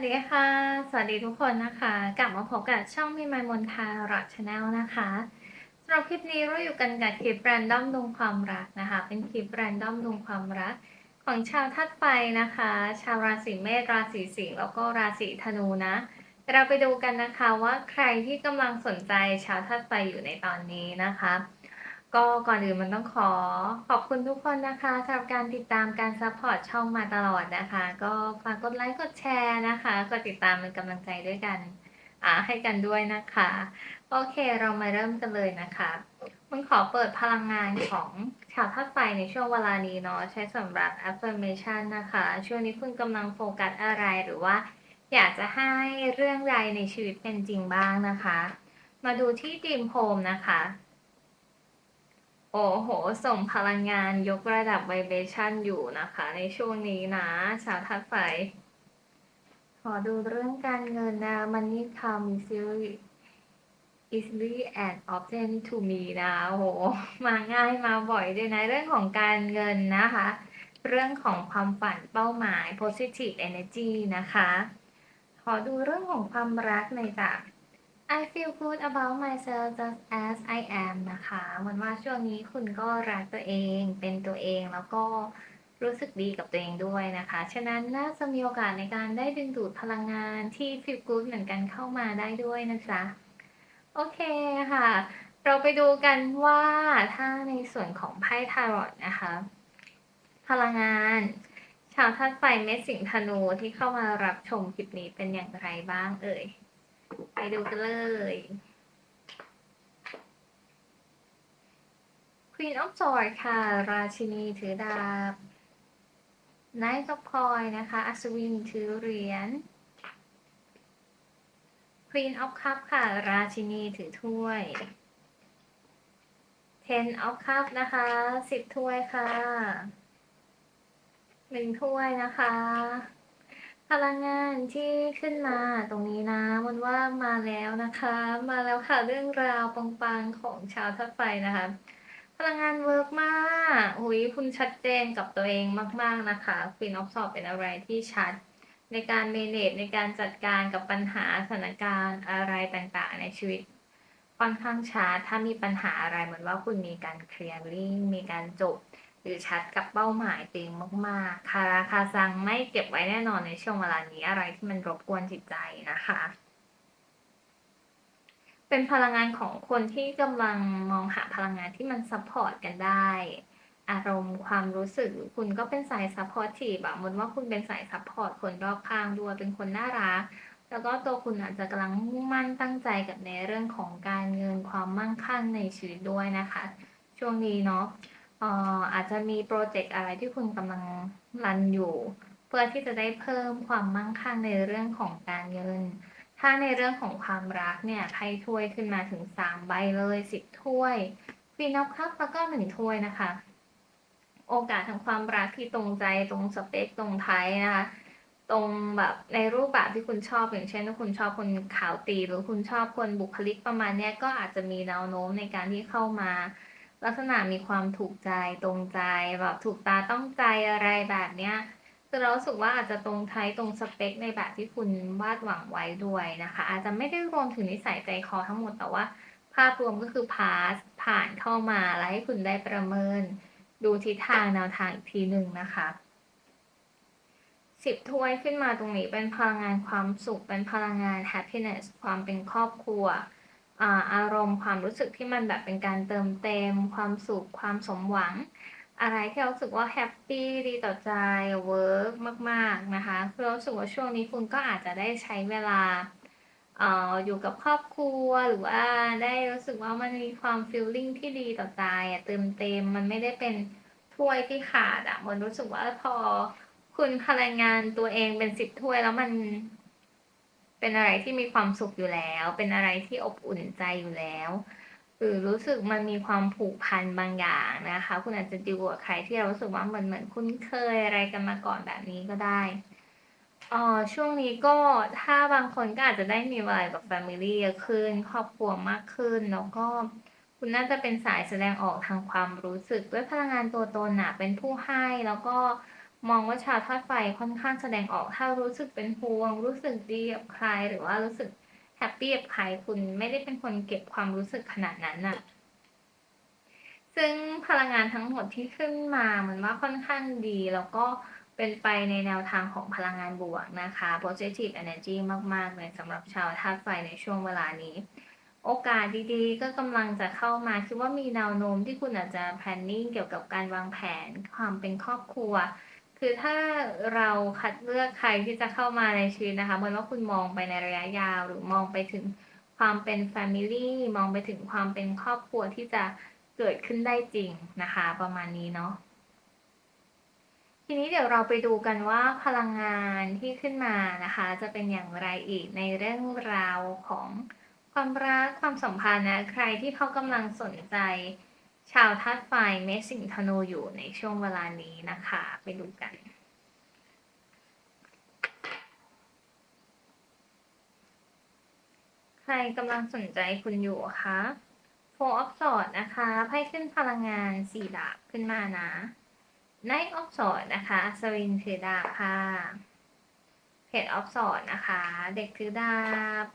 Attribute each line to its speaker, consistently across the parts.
Speaker 1: วัสดีค่ะ สวัสดีทุกคนนะคะ กลับมาพบกับช่องมีมายมนทารอดชาแนลนะคะสำหรับคลิปนี้เราอยู่กันกับคลิปแรนดอมดวงความรักนะคะ เป็นคลิปแรนดอมดวงความรัก ของชาวธาตุไฟนะคะ ชาวราศีเมษราศีสิงห์แล้วก็ราศีธนูนะเดี๋ยวเราไปดูกันนะคะว่าใครที่กำลังสนใจชาวธาตุไฟอยู่ในตอนนี้นะคะ ก็ก่อนอื่นมันต้องขอขอบคุณทุกคนนะคะสำหรับการติดตามการซัพพอร์ตช่องมาตลอดนะคะ ก็ฝากกดไลค์กดแชร์นะคะกดติดตามเป็นกำลังใจด้วยกันอ่าให้กันด้วยนะคะ โอเคเรามาเริ่มกันเลยนะคะมันขอเปิดพลังงานของชาวธาตุไฟในช่วงเวลานี้เนาะใช้สำหรับ affirmation นะคะ ช่วงนี้คุณกำลังโฟกัสอะไรหรือว่า อยากจะให้เรื่องใดในชีวิตเป็นจริงบ้างนะคะ มาดูที่ดีมโฮมนะคะ โอ้โห ส่งพลังงานยกระดับไวเบชันอยู่นะคะ ในช่วงนี้นะชาวธาตุไฟขอดูเรื่องการเงินนะ Money come easily easily and often to me นะโอ้โห มาง่ายมาบ่อยด้วยนะเรื่องของการเงินนะคะ เรื่องของความฝันเป้าหมาย positive energy นะคะ ขอดูเรื่องของความรักในจาก I feel good about myself just as I am นะคะเหมือนว่าช่วงนี้คุณก็รักตัวเอง เป็นตัวเองแล้วก็รู้สึกดีกับตัวเองด้วยนะคะ ฉะนั้นน่าจะมีโอกาสในการได้ดึงดูดพลังงานที่ feel good เหมือนกันเข้ามาได้ด้วยนะจ๊ะ โอเคค่ะ เราไปดูกันว่าถ้าในส่วนของไพ่ทารอตนะคะ พลังงานชาวธาตุไฟเมษสิงห์ธนูที่เข้ามารับชมคลิปนี้เป็นอย่างไรบ้างเอ่ย ไปดูกันเลย Queen of Swords ค่ะ ราชินีถือดาบ Knight of Coin นะคะ อัศวินถือเหรียญ Queen of Cup ค่ะ ราชินีถือถ้วย Ten of Cup นะคะสิบถ้วยค่ะหนึ่งถ้วยนะคะ พลังงานที่ขึ้นมาตรงนี้นะมันว่ามาแล้วนะคะ มาแล้วค่ะเรื่องราวปังๆของชาวธาตุไฟนะคะ พลังงานเวิร์กมากหุยคุณชัดเจนกับตัวเองมาก ๆนะคะควีนออฟสอบเป็นอะไรที่ชัด ในการเมเนจในการจัดการกับปัญหาสถานการณ์อะไรต่างๆ ในชีวิตค่อนข้างชัดถ้ามีปัญหาอะไรเหมือนว่าคุณมีการเคลียร์ลิงมีการจบ หรือชัดกับเป้าหมายตัวเองมากๆ คาราคาซังไม่เก็บไว้แน่นอนในช่วงเวลานี้อะไรที่มันรบกวนจิตใจนะคะ เป็นพลังงานของคนที่กำลังมองหาพลังงานที่มันซัพพอร์ตกันได้ อารมณ์ความรู้สึกคุณก็เป็นสายซัพพอร์ตทีแบบมนว่าคุณเป็นสายซัพพอร์ตคนรอบข้างด้วยเป็นคนน่ารักแล้วก็ตัวคุณอาจจะกำลังมุ่งมั่นตั้งใจกับในเรื่องของการเงินความมั่งคั่งในชีวิตด้วยนะคะ ช่วงนี้เนาะ อ่ออาจจะมีโปรเจกต์อะไรที่คุณกำลังรันอยู่ เพื่อที่จะได้เพิ่มความมั่งคั่งในเรื่องของการเงิน ถ้าในเรื่องของความรักเนี่ยไพ่ถ้วยขึ้นมาถึงสามใบเลยสิบถ้วยฟีนอฟคัพแล้วก็หนึ่งถ้วยนะคะ โอกาสทางความรักที่ตรงใจตรงสเปคตรงไทยนะคะตรงแบบในรูปแบบที่คุณชอบอย่างเช่นถ้าคุณชอบคนขาวตีหรือคุณชอบคนบุคลิกประมาณนี้ก็อาจจะมีแนวโน้มในการที่เข้ามา ลักษณะมีความถูกใจตรงใจแบบถูกตาต้องใจอะไรแบบเนี้ยคือเราสึกว่าอาจจะตรงไทยตรงสเปคในแบบที่คุณวาดหวังไว้ด้วยนะคะ อาจจะไม่ได้รวมถึงนิสัยใจคอทั้งหมดแต่ว่า ภาพรวมก็คือพาสผ่านเข้ามาแล้วให้คุณได้ประเมิน ดูทิศทางแนวทางอีกทีหนึ่งนะคะสิบถ้วยขึ้นมาตรงนี้เป็นพลังงานความสุข เป็นพลังงาน happiness ความเป็นครอบครัว อาอารมณ์ความรู้สึกที่มันแบบเป็นการเติมเต็ม ความสุขความสมหวัง อะไรที่เรารู้สึกว่าแฮปปี้ดีต่อใจเวิร์กมาก ๆ นะคะคือเรารู้สึกว่าช่วงนี้คุณก็อาจจะได้ใช้เวลาเอ่อยู่กับครอบครัวหรือว่าได้รู้สึกว่ามันมีความฟีลลิ่งที่ดีต่อใจอะเติมเต็มมันไม่ได้เป็นถ้วยที่ขาดอะมันรู้สึกว่าพอคุณพลังงานตัวเองเป็นสิบถ้วยแล้วมัน เป็นอะไรที่มีความสุขอยู่แล้ว เป็นอะไรที่อบอุ่นใจอยู่แล้วหรือรู้สึกมันมีความผูกพันบางอย่างนะคะ คุณอาจจะดีลกับใครที่เรารู้สึกว่ามันเหมือนคุ้นเคยอะไรกันมาก่อนแบบนี้ก็ได้อ่อช่วงนี้ก็ถ้าบางคนก็อาจจะได้มีเวลากับ Family เยอะขึ้น ครอบครัวมากขึ้น แล้วก็คุณน่าจะเป็นสายแสดงออกทางความรู้สึกด้วยพลังงานตัวตนนะเป็นผู้ให้แล้วก็ มองว่าชาวธาตุไฟค่อนข้างแสดงออกถ้ารู้สึกเป็นห่วง รู้สึกดีกับใครหรือว่ารู้สึกแฮปปี้กับใครคุณไม่ได้เป็นคนเก็บความรู้สึกขนาดนั้นน่ะ ซึ่งพลังงานทั้งหมดที่ขึ้นมาเหมือนว่าค่อนข้างดี แล้วก็เป็นไปในแนวทางของพลังงานบวกนะคะ positive energy มาก ๆ เลยสำหรับชาวธาตุไฟในช่วงเวลานี้ โอกาสดีๆ ก็กำลังจะเข้ามาคิดว่ามีแนวโน้มที่คุณอาจจะ planning เกี่ยวกับการวางแผนความเป็นครอบครัว คือถ้าเราคัดเลือกใครที่จะเข้ามาในชีวิตนะคะเหมือนว่าคุณมองไปในระยะยาว หรือมองไปถึงความเป็น family มองไปถึงความเป็นครอบครัวที่จะเกิดขึ้นได้จริงนะคะ ประมาณนี้เนาะทีนี้เดี๋ยวเราไปดูกันว่าพลังงานที่ขึ้นมานะคะ จะเป็นอย่างไรอีกในเรื่องราวของความรักความสัมพันธ์นะใครที่เขากำลังสนใจ ชาวธาตุไฟเมษสิงธนูอยู่ในช่วงเวลานี้นะคะ ไปดูกัน ใครกำลังสนใจคุณอยู่คะ Four of Swords นะคะไพ่ขึ้นพลังงานสี่ดาบขึ้นมานะ Knight of Swords นะคะอัศวินถือดาบค่ะ Page of Swords นะคะ เด็กถือดาบ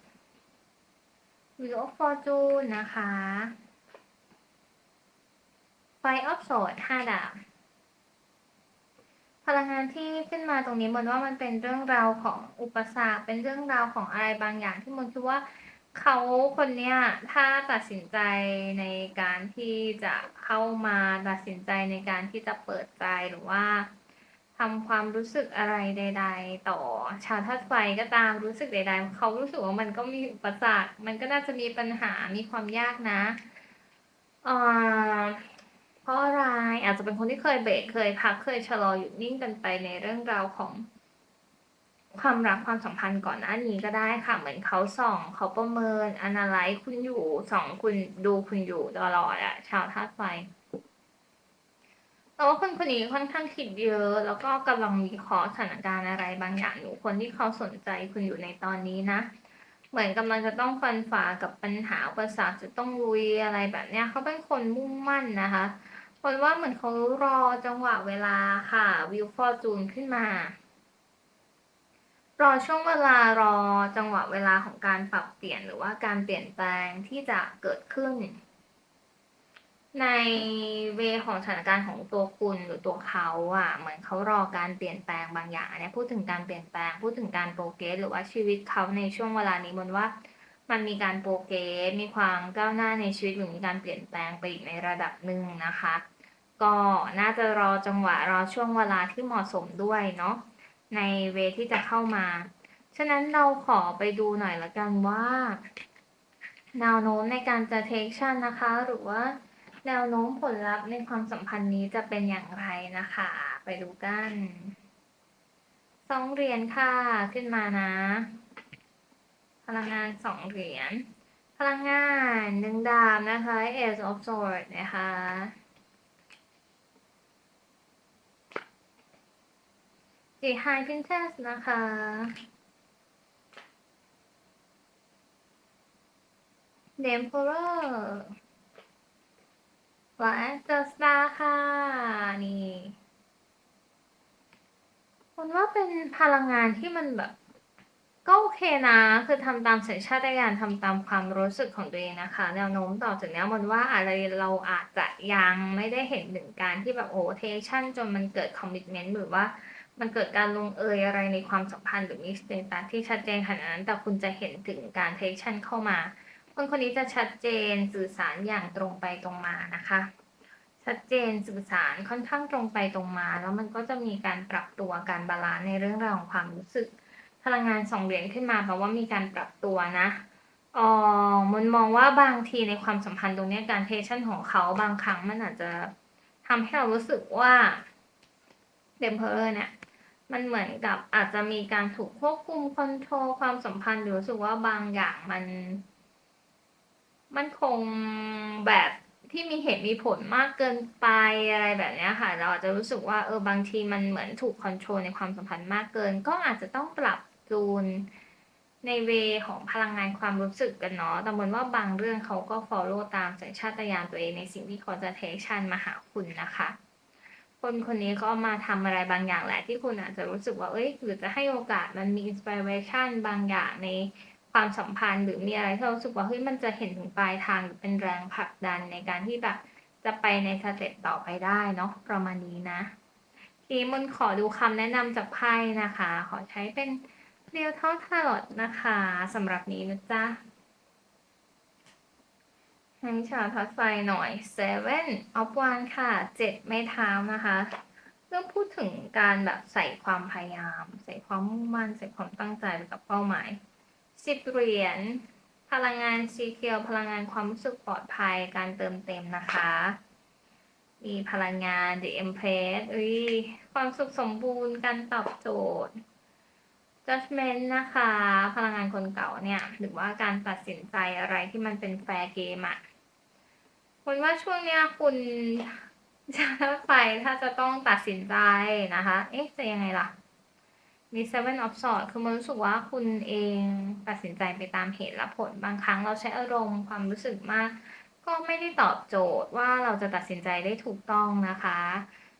Speaker 1: Wheel of Fortune นะคะ Five of Swords ห้าดาบ พลังงานที่ขึ้นมาตรงนี้มนว่ามันเป็นเรื่องราวของอุปสรรค เป็นเรื่องราวของอะไรบางอย่างที่มันคิดว่าเขาคนเนี้ยถ้าตัดสินใจในการที่จะเข้ามาตัดสินใจในการที่จะเปิดใจหรือว่าทำความรู้สึกอะไรใด ๆ ต่อชาวธาตุไฟก็ตามรู้สึกใด ๆ เขารู้สึกว่ามันก็มีอุปสรรค มันก็น่าจะมีปัญหามีความยากนะอ่อ เพราะอะไรอาจจะเป็นคนที่เคยเบรกเคยพักเคยชะลอหยุดนิ่งกันไปในเรื่องราวของ ความรักความสัมพันธ์ก่อนหน้านี้ก็ได้ค่ะ เหมือนเขาส่องเขาประเมิน analyze คุณอยู่ส่องคุณดูคุณอยู่ตลอดอะชาวธาตุไฟแต่ว่าคนคนนี้ค่อนข้างคิดเยอะ แล้วก็กำลังมีขอสถานการณ์อะไรบางอย่างอยู่คนที่เขาสนใจคุณอยู่ในตอนนี้นะ เหมือนกำลังจะต้องฟันฝ่ากับปัญหาอุปสรรคจะต้องลุยอะไรแบบเนี้ยเขาเป็นคนมุ่งมั่นนะคะคนว่าเหมือนเขารอจังหวะเวลาค่ะวิวฟอร์จูนขึ้นมา รอช่วงเวลารอจังหวะเวลาของการปรับเปลี่ยนหรือว่าการเปลี่ยนแปลงที่จะเกิดขึ้น ในเวของสถานการณ์ของตัวคุณหรือตัวเขาอะเหมือนเขารอการเปลี่ยนแปลงบางอย่างอันนี้พูดถึงการเปลี่ยนแปลง พูดถึงการโปรเกรสหรือว่าชีวิตเขาในช่วงเวลานี้มันว่า มันมีการโปรเกรสมีความก้าวหน้าในชีวิตหรือมีการเปลี่ยนแปลงไปอีกในระดับหนึ่งนะคะ ก็น่าจะรอจังหวะรอช่วงเวลาที่เหมาะสมด้วยเนาะในเวที่จะเข้ามา ฉะนั้นเราขอไปดูหน่อยละกันว่าแนวโน้มในการจะเทคชั่นนะคะ หรือว่า แนวโน้มผลลัพธ์ในความสัมพันธ์นี้จะเป็นอย่างไรนะคะ ไปดูกันสองเหรียญค่ะขึ้นมานะ พลังงานสองเหรียญพลังงานหนึ่งดาบนะคะ Ace of Swords นะคะสี High Princess นะคะเดมโพล และเจอสตาร์ค่ะ นี่คุณว่าเป็นพลังงานที่มันแบบ ก็โอเคนะ คือทำตามสัญชาตญาณทำตามความรู้สึกของตัวเองนะคะ แนวโน้มต่อจากนี้มันว่าอะไรเราอาจจะยังไม่ได้เห็นถึงการที่แบบโอ้เทชั่นจนมันเกิดคอมมิชเมนต์หรือว่ามันเกิดการลงเอยอะไรในความสัมพันธ์หรือมีสเตตัสที่ชัดเจนขนาดนั้น แต่คุณจะเห็นถึงการเทชั่นเข้ามา คนคนนี้จะชัดเจนสื่อสารอย่างตรงไปตรงมานะคะ ชัดเจนสื่อสารค่อนข้างตรงไปตรงมา แล้วมันก็จะมีการปรับตัวการบาลานซ์ในเรื่องราวของความรู้สึก พลังงานสองเหรียญขึ้นมาแปลว่ามีการปรับตัวนะออมันมองว่าบางทีในความสัมพันธ์ตรงนี้การเทชั่นของเขาบางครั้งมันอาจจะทำให้เรารู้สึกว่าเดมเพอร์เนี่ยมันเหมือนกับอาจจะมีการถูกควบคุมคอนโทรลความสัมพันธ์หรือรู้สึกว่าบางอย่างมัน มันคงแบบที่มีเหตุมีผลมากเกินไปอะไรแบบนี้ค่ะ เราอาจจะรู้สึกว่าเออบางทีมันเหมือนถูกคอนโทรลในความสัมพันธ์มากเกิน ก็อาจจะต้องปรับจูนในเวของพลังงานความรู้สึกกันเนาะแต่เหมือนว่าบางเรื่องเขาก็ follow ตามสัญชาตญาณตัวเองในสิ่งที่เขาจะเทคชันมาหาคุณนะคะ คนคนนี้ก็มาทำอะไรบางอย่างแหละที่คุณอาจจะรู้สึกว่าเอ้ยหรือจะให้โอกาสมันมี inspiration บางอย่างใน ความสัมพันธ์หรือมีอะไรที่เราสึกว่าเฮ้ยมันจะเห็นถึงปลายทางหรือเป็นแรงผลักดันในการที่แบบจะไปในสเต็ปต่อไปได้เนาะประมาณนี้นะ ทีนี้มนขอดูคำแนะนำจากไพ่นะคะ ขอใช้เป็น Real Talk Tarot นะคะสำหรับนี้นะจ๊ะให้ชาทัศไฟหน่อย Seven of Wands ค่ะเจ็ดไม้เท้านะคะ เรื่องพูดถึงการแบบใส่ความพยายาม ใส่ความมุ่งมั่น ใส่ความตั้งใจไปกับเป้าหมาย สิบเหรียญพลังงานสีเขียวพลังงานความรู้สึกปลอดภัยการเติมเต็มนะคะ มีพลังงาน The Empress อุ้ยความสุขสมบูรณ์การตอบโจทย์ judgment นะคะ พลังงานคนเก่าเนี่ย หรือว่าการตัดสินใจอะไรที่มันเป็นแฟร์เกมอะคุณว่าช่วงเนี้ยคุณจะไปถ้าจะต้องตัดสินใจนะคะ เอ๊ะ จะยังไงล่ะ มี seven of swords คือมันรู้สึกว่าคุณเองตัดสินใจไปตามเหตุและผลบางครั้งเราใช้อารมณ์ความรู้สึกมาก ก็ไม่ได้ตอบโจทย์ว่าเราจะตัดสินใจได้ถูกต้องนะคะ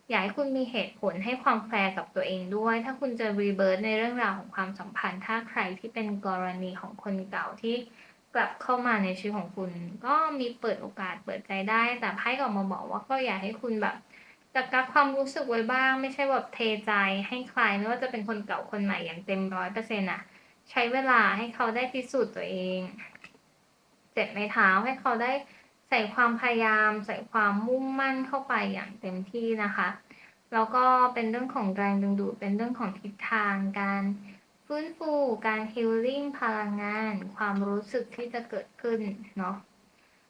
Speaker 1: อยากให้คุณมีเหตุผลให้ความแฟร์กับตัวเองด้วย ถ้าคุณจะรีเบิร์ตในเรื่องราวของความสัมพันธ์ ถ้าใครที่เป็นกรณีของคนเก่าที่กลับเข้ามาในชีวิตของคุณ ก็มีเปิดโอกาสเปิดใจได้ แต่ไพ่ก็ออกมาบอกว่าก็อยากให้คุณแบบ จัดการความรู้สึกไว้บ้าง ไม่ใช่แบบเทใจให้ใครไม่ว่าจะเป็นคนเก่าคนใหม่อย่างเต็มร้อยเปอร์เซ็นต์อะใช้เวลาให้เขาได้พิสูจน์ตัวเอง เจ็บในเท้าให้เขาได้ใส่ความพยายาม ใส่ความมุ่งมั่นเข้าไปอย่างเต็มที่นะคะแล้วก็เป็นเรื่องของแรงดึงดูดเป็นเรื่องของทิศทางการฟื้นฟูการฮิลลิ่งพลังงาน ความรู้สึกที่จะเกิดขึ้นเนาะ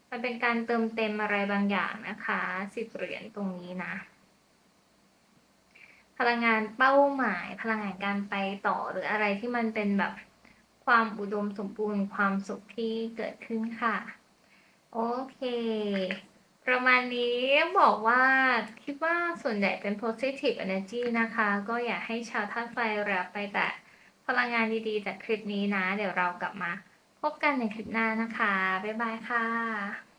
Speaker 1: มันเป็นการเติมเต็มอะไรบางอย่างนะคะสิบเหรียญตรงนี้นะ ลังงานเป้าหมาย พลังงานการไปต่อหรืออะไรที่มันเป็นแบบความอุดมสมบูรณ์ความสุขที่เกิดขึ้นค่ะ โอเค ประมาณนี้บอกว่าคิดว่าส่วนใหญ่เป็น positive energy นะคะ ก็อยากให้ชาวธาตุไฟรับไปแต่พลังงานดีๆ จากคลิปนี้นะ เดี๋ยวเรากลับมาพบกันในคลิปหน้านะคะ บ๊ายบายค่ะ